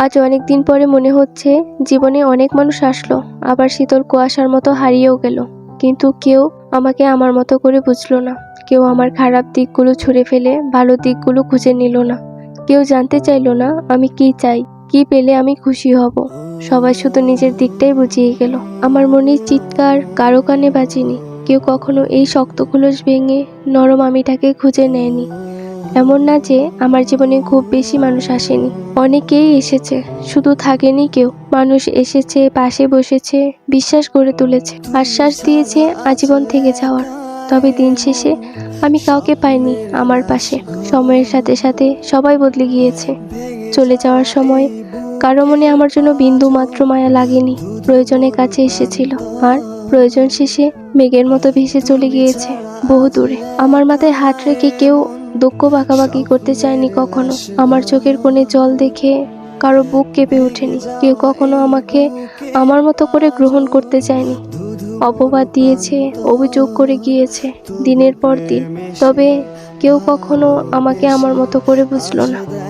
আজ অনেক দিন পরে মনে হচ্ছে জীবনে অনেক মানুষ আসলো, আবার শীতল কুয়াশার মতো হারিয়েও গেল। কিন্তু কেউ আমাকে আমার মতো করে বুঝলো না। কেউ আমার খারাপ দিকগুলো ছুঁড়ে ফেলে ভালো দিকগুলো খুঁজে নিল না। কেউ জানতে চাইলো না আমি কি চাই, কি পেলে আমি খুশি হব। সবাই শুধু নিজের দিকটাই বুঝিয়ে গেল। আমার মনে চিৎকার কারও কানে বাজেনি। কেউ কখনো এই শক্ত ভেঙে নরম আমিটাকে খুঁজে নেয়নি। এমন না যে আমার জীবনে খুব বেশি মানুষ আসেনি। অনেকেই এসেছে, শুধু থাকেনি কেউ। মানুষ এসেছে, পাশে বসেছে, বিশ্বাস করে তুলেছে, আশ্বাস দিয়েছে আজীবন থেকে যাওয়ার। তবে দিন শেষে আমি কাউকে পাইনি আমার পাশে। সময়ের সাথে সাথে সবাই বদলে গিয়েছে। চলে যাওয়ার সময় কারও মনে আমার জন্য বিন্দু মাত্র মায়া লাগেনি। প্রয়োজনের কাছে এসেছিল, আর প্রয়োজন শেষে মেঘের মতো ভেসে চলে গিয়েছে বহু দূরে আমার মাথায় হাত রেখে কেউ দুঃখ বাঁকাবাকি করতে চায়নি কখনো। আমার চোখের কোণে জল দেখে কারও বুক কেঁপে ওঠেনি। কেউ কখনো আমাকে আমার মতো করে গ্রহণ করতে চায়নি। অপবাদ দিয়েছে, অভিযোগ করে গিয়েছে দিনের পর দিন। তবে কেউ কখনো আমাকে আমার মতো করে বুঝলো না।